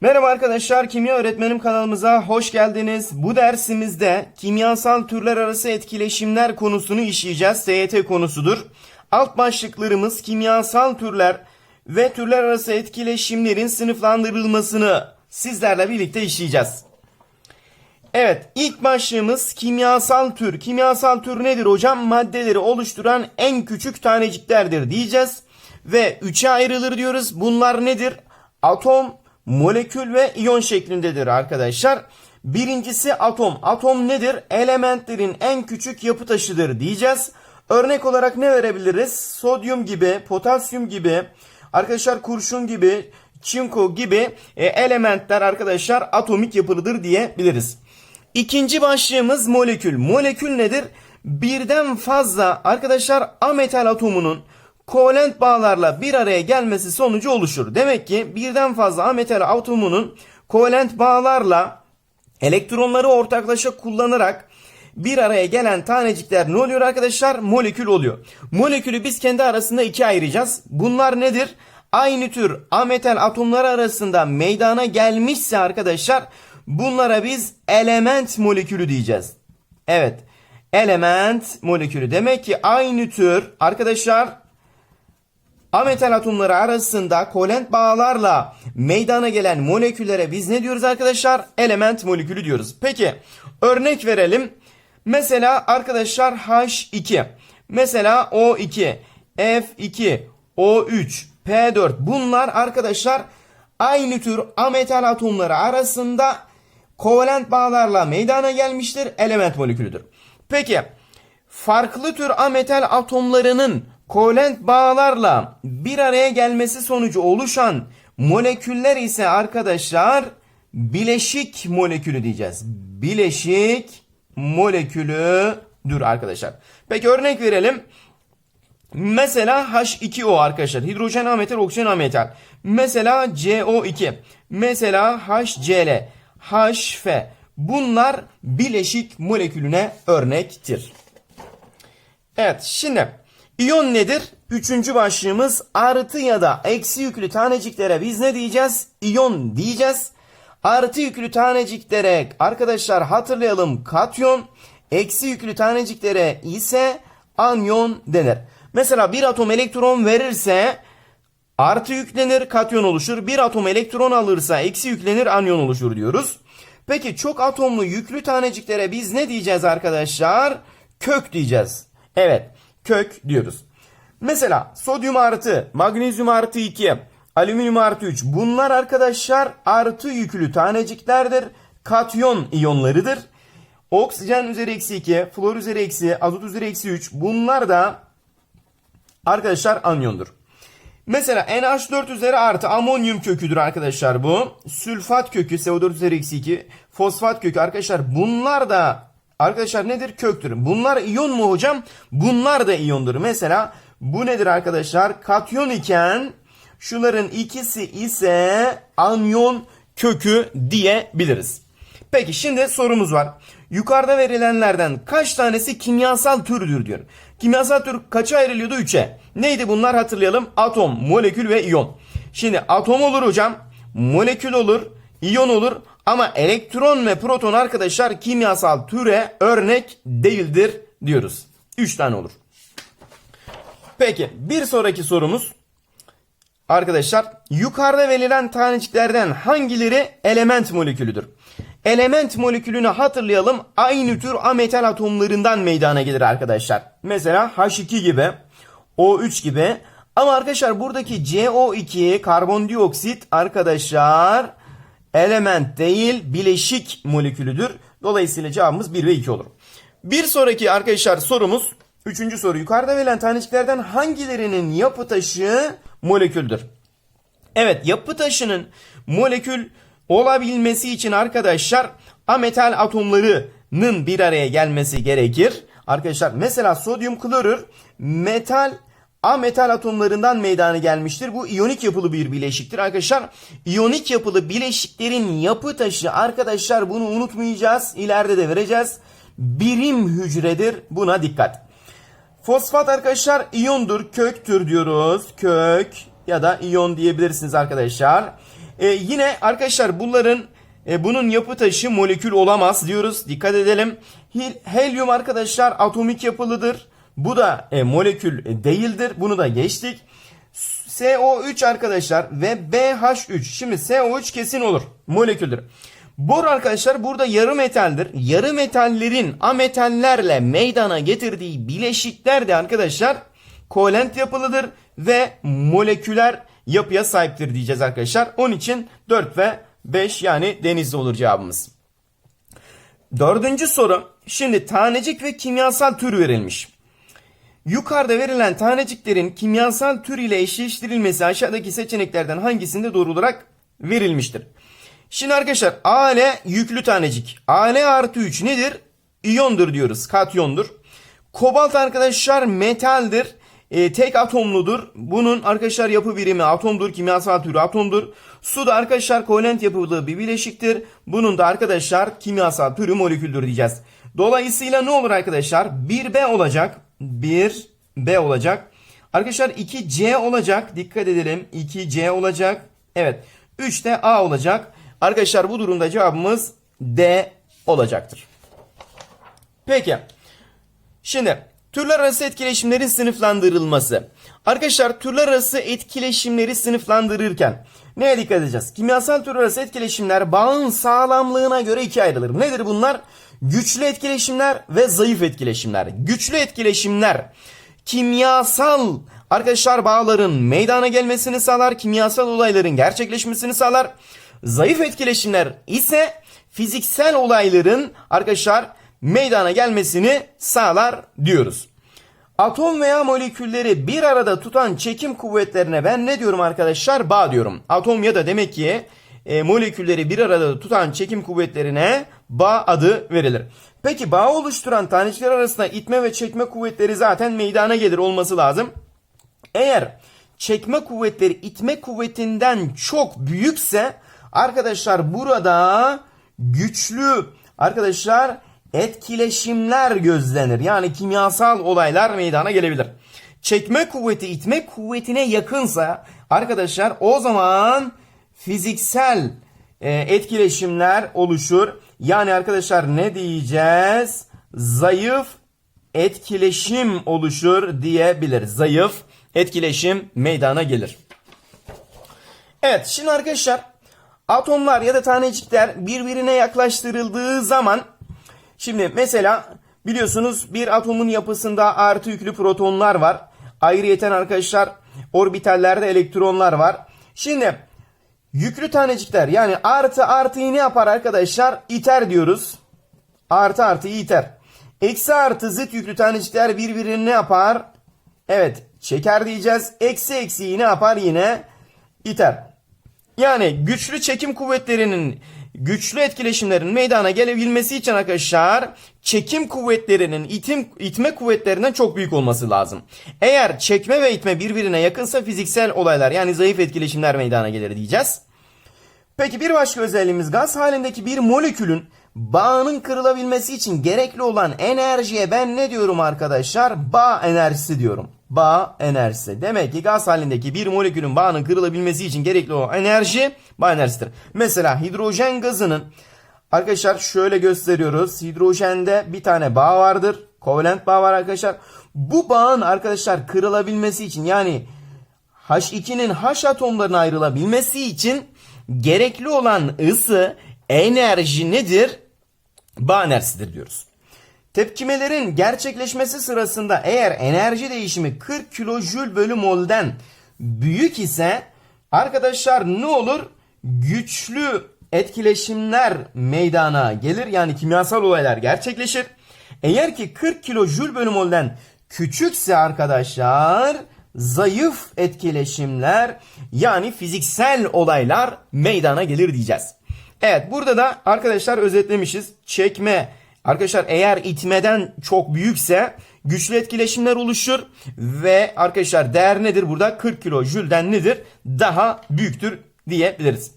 Merhaba arkadaşlar, Kimya Öğretmenim kanalımıza hoş geldiniz. Bu dersimizde kimyasal türler arası etkileşimler konusunu işleyeceğiz. TYT konusudur. Alt başlıklarımız kimyasal türler ve türler arası etkileşimlerin sınıflandırılmasını sizlerle birlikte işleyeceğiz. Evet, ilk başlığımız kimyasal tür. Kimyasal tür nedir hocam? Maddeleri oluşturan en küçük taneciklerdir diyeceğiz. Ve üçe ayrılır diyoruz. Bunlar nedir? Atom, molekül ve iyon şeklindedir arkadaşlar. Birincisi atom. Atom nedir? Elementlerin en küçük yapı taşıdır diyeceğiz. Örnek olarak ne verebiliriz? Sodyum gibi, potasyum gibi, arkadaşlar kurşun gibi, çinko gibi e, elementler arkadaşlar atomik yapılıdır diyebiliriz. İkinci başlığımız molekül. Molekül nedir? Birden fazla arkadaşlar ametal atomunun kovalent bağlarla bir araya gelmesi sonucu oluşur. Demek ki birden fazla ametal atomunun kovalent bağlarla elektronları ortaklaşa kullanarak bir araya gelen tanecikler ne oluyor arkadaşlar? Molekül oluyor. Molekülü biz kendi arasında ikiye ayıracağız. Bunlar nedir? Aynı tür ametal atomları arasında meydana gelmişse arkadaşlar bunlara biz element molekülü diyeceğiz. Evet. Element molekülü. Demek ki aynı tür arkadaşlar ametal atomları arasında kovalent bağlarla meydana gelen moleküllere biz ne diyoruz arkadaşlar? Element molekülü diyoruz. Peki örnek verelim. Mesela arkadaşlar H2, mesela O2, F2, O3, P4 bunlar arkadaşlar aynı tür ametal atomları arasında kovalent bağlarla meydana gelmiştir. Element molekülüdür. Peki farklı tür ametal atomlarının kovalent bağlarla bir araya gelmesi sonucu oluşan moleküller ise arkadaşlar bileşik molekülü diyeceğiz. Bileşik molekülüdür arkadaşlar. Peki örnek verelim. Mesela H2O arkadaşlar. Hidrojen ametal, oksijen ametal. Mesela CO2. Mesela HCl, HF. Bunlar bileşik molekülüne örnektir. Evet şimdi iyon nedir? Üçüncü başlığımız artı ya da eksi yüklü taneciklere biz ne diyeceğiz? İyon diyeceğiz. Artı yüklü taneciklere arkadaşlar hatırlayalım katyon. Eksi yüklü taneciklere ise anyon denir. Mesela bir atom elektron verirse artı yüklenir katyon oluşur. Bir atom elektron alırsa eksi yüklenir anyon oluşur diyoruz. Peki çok atomlu yüklü taneciklere biz ne diyeceğiz arkadaşlar? Kök diyeceğiz. Evet kök diyoruz. Mesela sodyum artı, magnezyum artı 2, alüminyum artı 3 bunlar arkadaşlar artı yüklü taneciklerdir. Katyon iyonlarıdır. Oksijen üzeri eksi 2, flor üzeri eksi, azot üzeri eksi 3 bunlar da arkadaşlar anyondur. Mesela NH4 üzeri artı amonyum köküdür arkadaşlar bu. Sülfat kökü CO4 üzeri eksi 2. Fosfat kökü arkadaşlar bunlar da arkadaşlar nedir? Köktür. Bunlar iyon mu hocam? Bunlar da iyondur. Mesela bu nedir arkadaşlar? Katyon iken şuların ikisi ise anyon kökü diyebiliriz. Peki şimdi sorumuz var. Yukarıda verilenlerden kaç tanesi kimyasal türdür diyor. Kimyasal tür kaça ayrılıyordu? 3'e. Neydi bunlar hatırlayalım. Atom, molekül ve iyon. Şimdi atom olur hocam. Molekül olur. iyon olur. Ama elektron ve proton arkadaşlar kimyasal türe örnek değildir diyoruz. 3 tane olur. Peki bir sonraki sorumuz. Arkadaşlar yukarıda verilen taneciklerden hangileri element molekülüdür? Element molekülünü hatırlayalım. Aynı tür ametal atomlarından meydana gelir arkadaşlar. Mesela H2 gibi, O3 gibi. Ama arkadaşlar buradaki CO2 karbondioksit arkadaşlar element değil bileşik molekülüdür. Dolayısıyla cevabımız 1 ve 2 olur. Bir sonraki arkadaşlar sorumuz Üçüncü soru. Yukarıda verilen taneciklerden hangilerinin yapı taşı moleküldür? Evet yapı taşının molekül olabilmesi için arkadaşlar ametal atomlarının bir araya gelmesi gerekir. Arkadaşlar mesela sodyum klorür metal ametal atomlarından meydana gelmiştir. Bu iyonik yapılı bir bileşiktir arkadaşlar. İyonik yapılı bileşiklerin yapı taşı arkadaşlar bunu unutmayacağız. İleride de vereceğiz. Birim hücredir. Buna dikkat. Fosfat arkadaşlar iyondur, köktür diyoruz. Kök ya da iyon diyebilirsiniz arkadaşlar. E, yine arkadaşlar bunların e, bunun yapı taşı molekül olamaz diyoruz. Dikkat edelim. Hel- Helyum arkadaşlar atomik yapılıdır. Bu da e, molekül e, değildir. Bunu da geçtik. CO3 arkadaşlar ve BH3. Şimdi CO3 kesin olur. Moleküldür. Bor arkadaşlar burada yarı metaldir. Yarı metallerin ametallerle meydana getirdiği bileşikler de arkadaşlar kovalent yapılıdır ve moleküler yapıya sahiptir diyeceğiz arkadaşlar. Onun için 4 ve 5 yani denizli olur cevabımız. Dördüncü soru. Şimdi tanecik ve kimyasal tür verilmiş. Yukarıda verilen taneciklerin kimyasal tür ile eşleştirilmesi aşağıdaki seçeneklerden hangisinde doğru olarak verilmiştir? Şimdi arkadaşlar Al yüklü tanecik. Al artı 3 nedir? İyondur diyoruz. Katyondur. Kobalt arkadaşlar metaldir. E, tek atomludur. Bunun arkadaşlar yapı birimi atomdur. Kimyasal türü atomdur. Su da arkadaşlar kovalent yapılı bir bileşiktir. Bunun da arkadaşlar kimyasal türü moleküldür diyeceğiz. Dolayısıyla ne olur arkadaşlar? 1B olacak. 1B olacak. Arkadaşlar 2C olacak. Dikkat edelim. 2C olacak. Evet. 3 de A olacak. Arkadaşlar bu durumda cevabımız D olacaktır. Peki. Şimdi türler arası etkileşimlerin sınıflandırılması. Arkadaşlar türler arası etkileşimleri sınıflandırırken neye dikkat edeceğiz? Kimyasal türler arası etkileşimler bağın sağlamlığına göre ikiye ayrılır. Nedir bunlar? Güçlü etkileşimler ve zayıf etkileşimler. Güçlü etkileşimler kimyasal arkadaşlar bağların meydana gelmesini sağlar, kimyasal olayların gerçekleşmesini sağlar. Zayıf etkileşimler ise fiziksel olayların arkadaşlar meydana gelmesini sağlar diyoruz. Atom veya molekülleri bir arada tutan çekim kuvvetlerine ben ne diyorum arkadaşlar? Bağ diyorum. Atom ya da demek ki e, molekülleri bir arada tutan çekim kuvvetlerine bağ adı verilir. Peki bağ oluşturan tanecikler arasında itme ve çekme kuvvetleri zaten meydana gelir olması lazım. Eğer çekme kuvvetleri itme kuvvetinden çok büyükse arkadaşlar burada güçlü arkadaşlar etkileşimler gözlenir. Yani kimyasal olaylar meydana gelebilir. Çekme kuvveti itme kuvvetine yakınsa arkadaşlar o zaman fiziksel e, etkileşimler oluşur. Yani arkadaşlar ne diyeceğiz? Zayıf etkileşim oluşur diyebiliriz. Zayıf etkileşim meydana gelir. Evet şimdi arkadaşlar atomlar ya da tanecikler birbirine yaklaştırıldığı zaman şimdi mesela biliyorsunuz bir atomun yapısında artı yüklü protonlar var. Ayrıyeten arkadaşlar orbitallerde elektronlar var. Şimdi yüklü tanecikler yani artı artıyı ne yapar arkadaşlar? İter diyoruz. Artı artıyı iter. Eksi artı zıt yüklü tanecikler birbirini ne yapar? Evet çeker diyeceğiz. Eksi eksiyi ne yapar yine? İter. Yani güçlü çekim kuvvetlerinin güçlü etkileşimlerin meydana gelebilmesi için arkadaşlar çekim kuvvetlerinin itim, itme kuvvetlerinden çok büyük olması lazım. Eğer çekme ve itme birbirine yakınsa fiziksel olaylar yani zayıf etkileşimler meydana gelir diyeceğiz. Peki bir başka özelliğimiz gaz halindeki bir molekülün bağının kırılabilmesi için gerekli olan enerjiye ben ne diyorum arkadaşlar? Bağ enerjisi diyorum. Bağ enerjisi. Demek ki gaz halindeki bir molekülün bağının kırılabilmesi için gerekli olan enerji bağ enerjisidir. Mesela hidrojen gazının arkadaşlar şöyle gösteriyoruz. Hidrojende bir tane bağ vardır. Kovalent bağ var arkadaşlar. Bu bağın arkadaşlar kırılabilmesi için yani H2'nin H atomlarına ayrılabilmesi için gerekli olan ısı enerji nedir? Bağ enerjisidir diyoruz. Tepkimelerin gerçekleşmesi sırasında eğer enerji değişimi 40 kilojül bölü mol'den büyük ise arkadaşlar ne olur? Güçlü etkileşimler meydana gelir. Yani kimyasal olaylar gerçekleşir. Eğer ki 40 kilojül bölü mol'den küçükse arkadaşlar zayıf etkileşimler yani fiziksel olaylar meydana gelir diyeceğiz. Evet burada da arkadaşlar özetlemişiz. Çekme arkadaşlar eğer itmeden çok büyükse güçlü etkileşimler oluşur ve arkadaşlar değer nedir burada 40 kilo jülden nedir daha büyüktür diyebiliriz.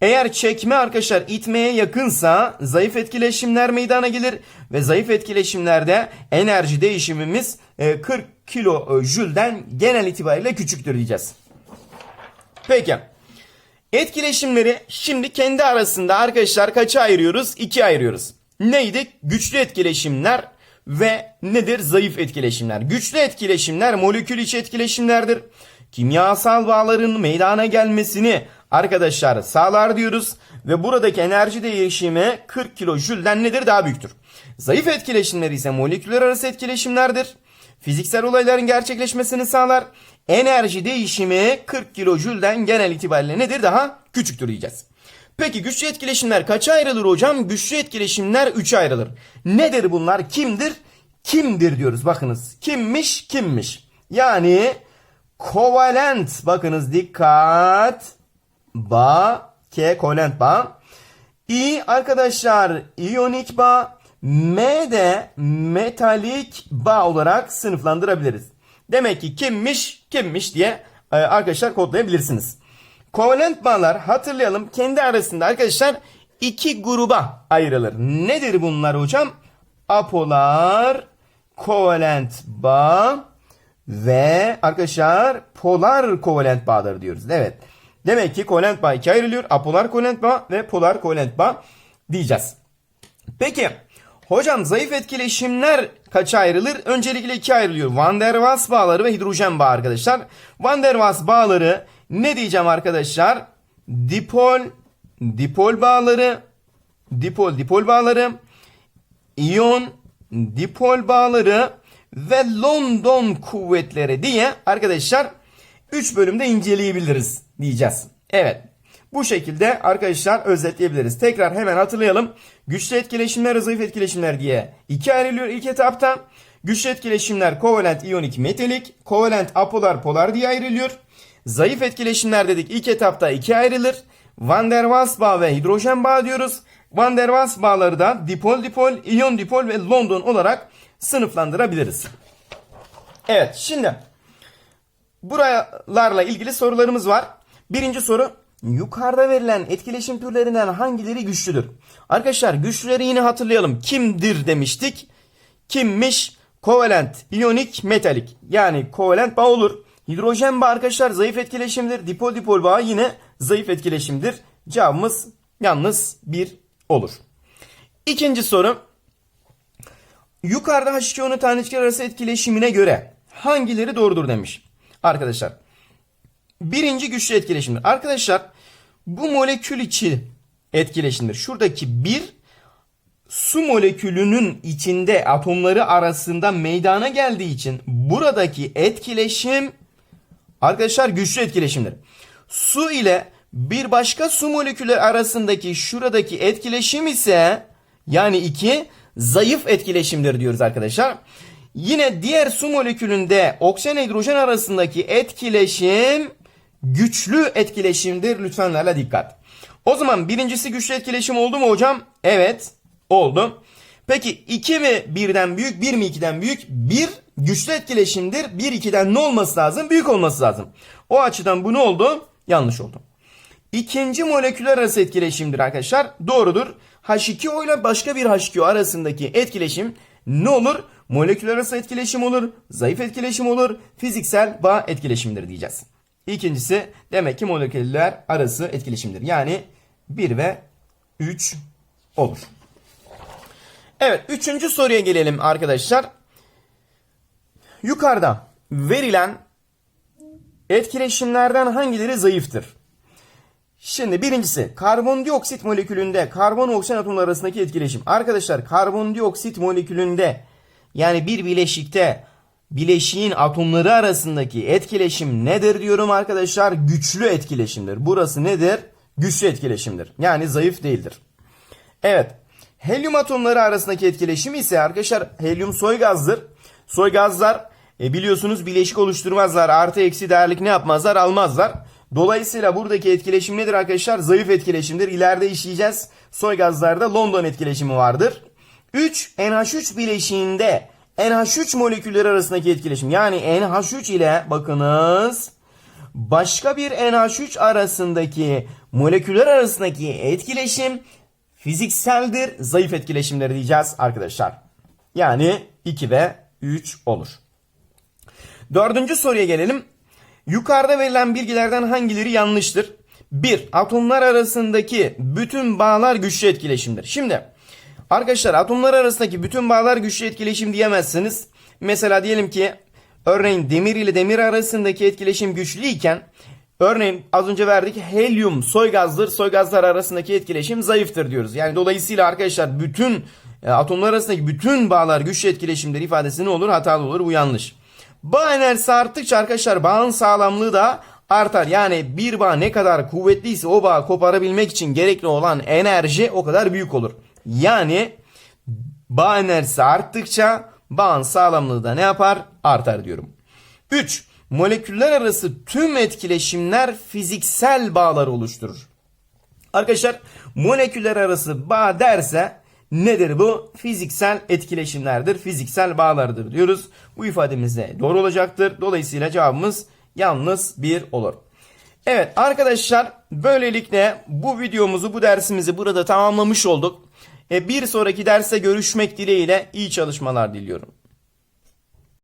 Eğer çekme arkadaşlar itmeye yakınsa zayıf etkileşimler meydana gelir ve zayıf etkileşimlerde enerji değişimimiz 40 kilo jülden genel itibariyle küçüktür diyeceğiz. Peki. Etkileşimleri şimdi kendi arasında arkadaşlar kaça ayırıyoruz? İki ayırıyoruz. Neydi? Güçlü etkileşimler ve nedir? Zayıf etkileşimler. Güçlü etkileşimler molekül içi etkileşimlerdir. Kimyasal bağların meydana gelmesini arkadaşlar sağlar diyoruz ve buradaki enerji değişimi 40 kilojülden nedir? Daha büyüktür. Zayıf etkileşimler ise moleküller arası etkileşimlerdir. Fiziksel olayların gerçekleşmesini sağlar. Enerji değişimi 40 kilojülden genel itibariyle nedir? Daha küçüktür diyeceğiz. Peki güçlü etkileşimler kaça ayrılır hocam? Güçlü etkileşimler 3'e ayrılır. Nedir bunlar? Kimdir? Kimdir diyoruz. Bakınız. Kimmiş? Kimmiş? Yani kovalent. Bakınız dikkat. Bağ. K kovalent bağ. İ arkadaşlar iyonik bağ. M de metalik bağ olarak sınıflandırabiliriz. Demek ki kimmiş kimmiş diye e, arkadaşlar kodlayabilirsiniz. Kovalent bağlar hatırlayalım kendi arasında arkadaşlar iki gruba ayrılır. Nedir bunlar hocam? Apolar, kovalent bağ ve arkadaşlar polar kovalent bağları diyoruz. Evet. Demek ki kovalent bağ ikiye ayrılıyor. Apolar kovalent bağ ve polar kovalent bağ diyeceğiz. Peki hocam zayıf etkileşimler kaça ayrılır? Öncelikle ikiye ayrılıyor. Van der Waals bağları ve hidrojen bağı arkadaşlar. Van der Waals bağları ne diyeceğim arkadaşlar? Dipol, dipol bağları, dipol, dipol bağları, iyon, dipol bağları ve London kuvvetleri diye arkadaşlar 3 bölümde inceleyebiliriz diyeceğiz. Evet. Bu şekilde arkadaşlar özetleyebiliriz. Tekrar hemen hatırlayalım. Güçlü etkileşimler zayıf etkileşimler diye iki ayrılıyor ilk etapta. Güçlü etkileşimler kovalent, iyonik, metalik, kovalent, apolar, polar diye ayrılıyor. Zayıf etkileşimler dedik ilk etapta ikiye ayrılır. Van der Waals bağı ve hidrojen bağı diyoruz. Van der Waals bağları da dipol dipol, iyon dipol ve London olarak sınıflandırabiliriz. Evet şimdi buralarla ilgili sorularımız var. Birinci soru yukarıda verilen etkileşim türlerinden hangileri güçlüdür? Arkadaşlar güçlüleri yine hatırlayalım. Kimdir demiştik? Kimmiş? Kovalent, iyonik, metalik. Yani kovalent bağ olur. Hidrojen bağ arkadaşlar zayıf etkileşimdir. Dipol dipol bağ yine zayıf etkileşimdir. Cevabımız yalnız bir olur. İkinci soru. Yukarıda H2O'nun tanecikler arası etkileşimine göre hangileri doğrudur demiş. Arkadaşlar birinci güçlü etkileşimdir. Arkadaşlar bu molekül içi etkileşimdir. Şuradaki bir su molekülünün içinde atomları arasında meydana geldiği için buradaki etkileşim arkadaşlar güçlü etkileşimdir. Su ile bir başka su molekülü arasındaki şuradaki etkileşim ise yani iki zayıf etkileşimdir diyoruz arkadaşlar. Yine diğer su molekülünde oksijen hidrojen arasındaki etkileşim güçlü etkileşimdir. Lütfenlerle dikkat. O zaman birincisi güçlü etkileşim oldu mu hocam? Evet oldu. Peki 2 mi birden büyük 1 mi 2'den büyük? 1 güçlü etkileşimdir. 1 2'den ne olması lazım? Büyük olması lazım. O açıdan bu ne oldu? Yanlış oldu. İkinci moleküler arası etkileşimdir arkadaşlar. Doğrudur. H2O ile başka bir H2O arasındaki etkileşim ne olur? Moleküler arası etkileşim olur, zayıf etkileşim olur, fiziksel bağ etkileşimdir diyeceğiz. İkincisi demek ki moleküller arası etkileşimdir. Yani 1 ve 3 olur. Evet üçüncü soruya gelelim arkadaşlar. Yukarıda verilen etkileşimlerden hangileri zayıftır? Şimdi birincisi karbondioksit molekülünde karbon oksijen atomları arasındaki etkileşim. Arkadaşlar karbondioksit molekülünde yani bir bileşikte bileşiğin atomları arasındaki etkileşim nedir diyorum arkadaşlar? Güçlü etkileşimdir. Burası nedir? Güçlü etkileşimdir. Yani zayıf değildir. Evet. Helyum atomları arasındaki etkileşim ise arkadaşlar helyum soy gazdır. Soy gazlar e, biliyorsunuz bileşik oluşturmazlar. Artı eksi değerlik ne yapmazlar? Almazlar. Dolayısıyla buradaki etkileşim nedir arkadaşlar? Zayıf etkileşimdir. İleride işleyeceğiz. Soy gazlarda London etkileşimi vardır. 3 NH3 bileşiğinde NH3 molekülleri arasındaki etkileşim. Yani NH3 ile bakınız başka bir NH3 arasındaki moleküller arasındaki etkileşim fizikseldir. Zayıf etkileşimleri diyeceğiz arkadaşlar. Yani 2 ve 3 olur. Dördüncü soruya gelelim. Yukarıda verilen bilgilerden hangileri yanlıştır? 1. Atomlar arasındaki bütün bağlar güçlü etkileşimdir. Şimdi arkadaşlar atomlar arasındaki bütün bağlar güçlü etkileşim diyemezsiniz. Mesela diyelim ki örneğin demir ile demir arasındaki etkileşim güçlüyken örneğin az önce verdik helyum soy gazdır. Soy gazlar arasındaki etkileşim zayıftır diyoruz. Yani dolayısıyla arkadaşlar bütün atomlar arasındaki bütün bağlar güçlü etkileşimdir ifadesi ne olur? Hatalı olur. Bu yanlış. Bağ enerjisi arttıkça arkadaşlar bağın sağlamlığı da artar. Yani bir bağ ne kadar kuvvetliyse o bağı koparabilmek için gerekli olan enerji o kadar büyük olur. Yani bağ enerjisi arttıkça bağın sağlamlığı da ne yapar? Artar diyorum. 3. Moleküller arası tüm etkileşimler fiziksel bağlar oluşturur. Arkadaşlar moleküller arası bağ derse nedir bu? Fiziksel etkileşimlerdir, fiziksel bağlardır diyoruz. Bu ifademiz de doğru olacaktır. Dolayısıyla cevabımız yalnız bir olur. Evet arkadaşlar böylelikle bu videomuzu, bu dersimizi burada tamamlamış olduk. E, Bir sonraki derste görüşmek dileğiyle iyi çalışmalar diliyorum.